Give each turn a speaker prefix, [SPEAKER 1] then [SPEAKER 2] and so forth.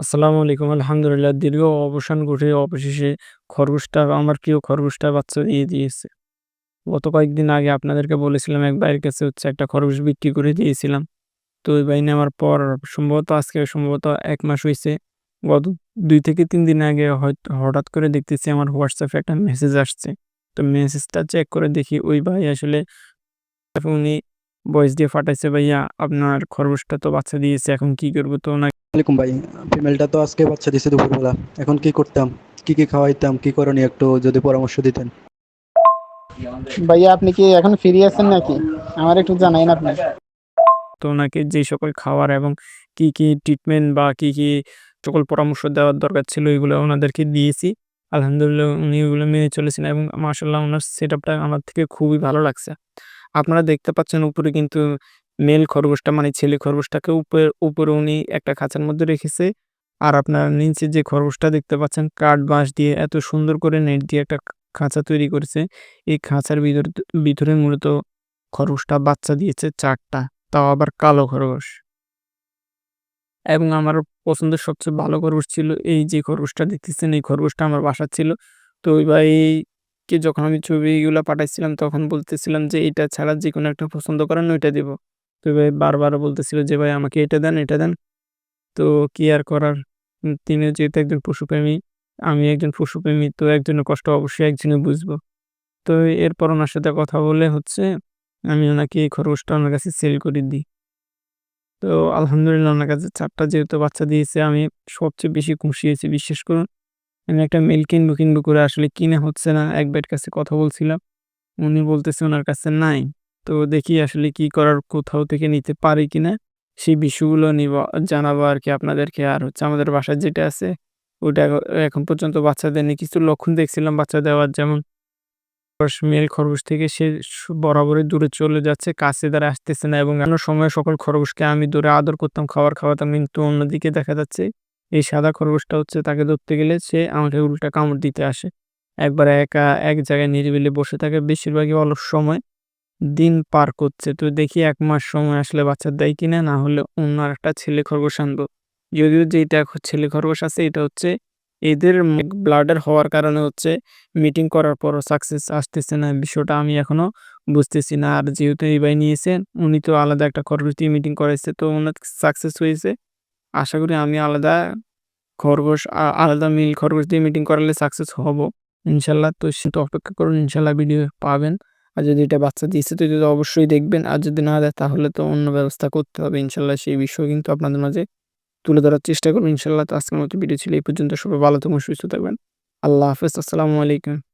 [SPEAKER 1] আসসালামু আলাইকুম। আলহামদুলিল্লাহ, দীর্ঘ অবসান ঘটে অবশেষে খরগোশটা, আমার প্রিয় খরগোশটা বাচ্চা দিয়ে দিয়েছে। গত কয়েকদিন আগে আপনাদেরকে বলেছিলাম, এক ভাইয়ের কাছে হচ্ছে একটা খরগোশ বিক্রি করে দিয়েছিলাম। তো ওই ভাই নেওয়ার পর সম্ভবত আজকে সম্ভবত এক মাস হয়েছে গত দুই থেকে তিন দিন আগে হয়তো, হঠাৎ করে দেখতেছি আমার এ একটা মেসেজ আসছে। তো মেসেজটা চেক করে দেখি ওই ভাই আসলে উনি ভয়েস দিয়ে ফাটাইছে "ভাইয়া, আপনার খরগোশটা তো বাচ্চা দিয়েছে। এখন কি করব তো ওনাকে
[SPEAKER 2] আলাইকুম ভাই। ফিমেলটা তো আজকে বাচ্চা দিছে দুপুরবেলা। এখন কি করতাম? কি কি খাওয়াইতাম? কি করণীয় একটু যদি পরামর্শ দিতেন?
[SPEAKER 3] ভাইয়া আপনি কি এখন ফ্রি আছেন নাকি? আমার একটু জানাইন আপনি।
[SPEAKER 1] তো ওনাকে যে সকল খাবার এবং কি, কি ট্রিটমেন্ট বা কি, কি সকল পরামর্শ দেওয়ার দরকার ছিল এগুলো ওনাদেরকে দিয়েছি। আলহামদুলিল্লাহ উনি ওগুলো মেনে চলেছেন এবং মাশাআল্লাহ উনার সেটআপটা আমার থেকে খুবই ভালো লাগছে। আপনারা দেখতে পাচ্ছেন উপরে কিন্তু মেল খরগোশটা মানে ছেলে খরগোশটাকে উপরে উপরে উনি একটা খাঁচার মধ্যে রেখেছে। আর আপনার নিচে যে খরগোশটা দেখতে পাচ্ছেন, কাঠ বাঁশ দিয়ে এত সুন্দর করে নেট দিয়ে একটা খাঁচা তৈরি করেছে। এই খাঁচার ভিতর, ভিতরে মূলত খরগোশটা বাচ্চা দিয়েছে চারটা, তাও আবার কালো খরগোশ। এবং আমার পছন্দের সবচেয়ে ভালো খরগোশ ছিল এই যে খরগোশটা দেখতেছেন, এই খরগোশটা আমার বাসার ছিল। তো ওই ভাইকে যখন আমি ছবিগুলা পাঠাইছিলাম, তখন বলতেছিলাম যে এটা ছাড়া যেকোনো একটা পছন্দ করেন, ওইটা দিব। তো ভাই বারবার বলতেছিল যে ভাই আমাকে এটা দেন, এটা দেন। তো কি আর করার? তিনি যেহেতু একজন পশুপ্রেমী, আমি একজন পশুপ্রেমী তো একজনের কষ্ট অবশ্যই একজনে বুঝব। তো এরপর ওনার সাথে কথা বলে হচ্ছে আমি ওনাকে এই খরগোশটা ওনার কাছে সেল করে দিই। তো আলহামদুলিল্লাহ ওনার কাছে ৪ টা যেহেতু বাচ্চা দিয়েছে আমি সবচেয়ে বেশি খুশি হয়েছি বিশ্বাস করুন। আমি একটা মেল কিনবো, কিনবো করে আসলে কিনে হচ্ছে না। এক ভাইয়ের কাছে কথা বলছিলাম। উনি বলতেছে ওনার কাছে নাই। তো দেখি আসলে কি করার কোথাও থেকে নিতে পারি কিনা। সেই বিষয়গুলো নিব জানাব আর কি আপনাদেরকে। আর হচ্ছে আমাদের বাসায় যেটা আছে এখ এখন পর্যন্ত বাচ্চাদের দেয়নি। কিছু লক্ষণ দেখছিলাম বাচ্চা দেওয়ার যেমন মেল খরগোশ থেকে সে বরাবরই দূরে চলে যাচ্ছে, কাছে দ্বারা আসতেছে না এবং অন্য সময় সকল খরগোশকে আমি দূরে আদর করতাম, খাবার খাওয়াতাম। কিন্তু অন্যদিকে দেখা যাচ্ছে এই সাদা খরগোশটা হচ্ছে তাকে ধরতে গেলে সে আমাকে উল্টা কামড় দিতে আসে। একবার একা এক জায়গায় নিরিবিলি বসে থাকে। বেশিরভাগই অলস সময় দিন পার করছে। তো দেখি এক মাস সময় আসলে বাচ্চা দেয় কিনা, না হলে অন্য আরেকটা ছেলে খরগোশ আনব। যদিও যেইটা খ ছেলে খরগোশ আছে, এটা হচ্ছে এদের ব্লাডার হওয়ার কারণে হচ্ছে মিটিং করার পরও সাকসেস আসতেছে না। বিষয়টা আমি এখনও বুঝতেছি না। আর যেহেতু এই ভাই নিয়েছেন, উনি তো আলাদা একটা খরগোশ দিয়ে মিটিং করাইছে, তো উনার সাকসেস হয়েছে। আশা করি আমি আলাদা খরগোশ আলাদা মিল খরগোশ দিয়ে মিটিং করালে সাকসেস হব। ইনশাআল্লাহ তো সেটা অপেক্ষা করুন। ইনশাল্লাহ ভিডিও পাবেন। আর যদি এটা বাচ্চা দিয়েছে তো এটা অবশ্যই দেখবেন। আর যদি না দেয় তাহলে তো অন্য ব্যবস্থা করতে হবে। ইনশাল্লাহ সেই বিষয় কিন্তু আপনাদের মাঝে তুলে ধরার চেষ্টা করব ইনশাল্লাহ তো আজকের মতো ভিডিও ছিল এই পর্যন্ত। সবাই ভালো থাকবেন, সুস্থ থাকবেন। আল্লাহ হাফেজ। আসসালামু আলাইকুম।